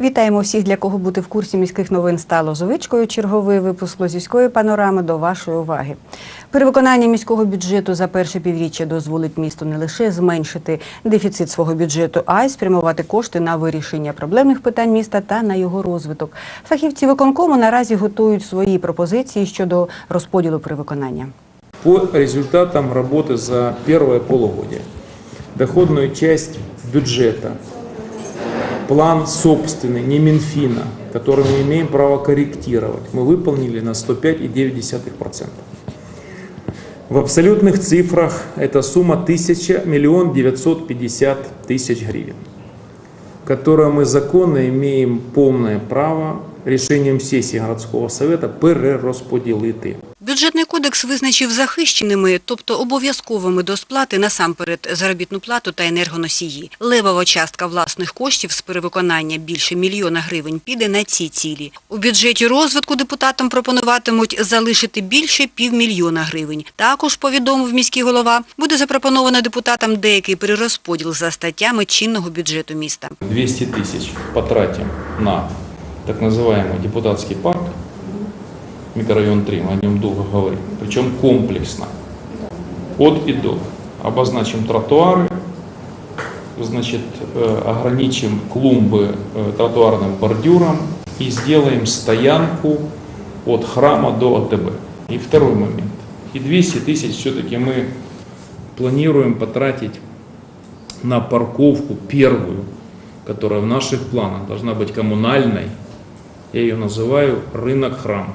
Вітаємо всіх, для кого бути в курсі міських новин стало звичкою. Черговий випуск Лозівської панорами до вашої уваги. Перевиконання міського бюджету за перше півріччя дозволить місту не лише зменшити дефіцит свого бюджету, а й спрямувати кошти на вирішення проблемних питань міста та на його розвиток. Фахівці виконкому наразі готують свої пропозиції щодо розподілу перевиконання. По результатам работы за первое полугодие доходную часть бюджета, план собственный, не Минфина, который мы имеем право корректировать, мы выполнили на 105,9%. В абсолютных цифрах эта сумма 1000 миллион 950 тысяч гривен, которую мы законно имеем полное право решением сессии городского совета перерозподілити. Бюджетний кодекс визначив захищеними, тобто обов'язковими до сплати насамперед заробітну плату та енергоносії. Левова частка власних коштів з перевиконання більше мільйона гривень піде на ці цілі. У бюджеті розвитку депутатам пропонуватимуть залишити більше півмільйона гривень. Також, повідомив міський голова, буде запропоновано депутатам деякий перерозподіл за статтями чинного бюджету міста. 200 тысяч потратим на так называемый депутатский парк, Микрорайон 3, мы о нем долго говорим, причем комплексно, от и до. Обозначим тротуары, значит, ограничим клумбы тротуарным бордюром и сделаем стоянку от храма до АТБ. И второй момент. И 200 тысяч все-таки мы планируем потратить на парковку первую, которая в наших планах должна быть коммунальной. Я ее называю рынок-храм.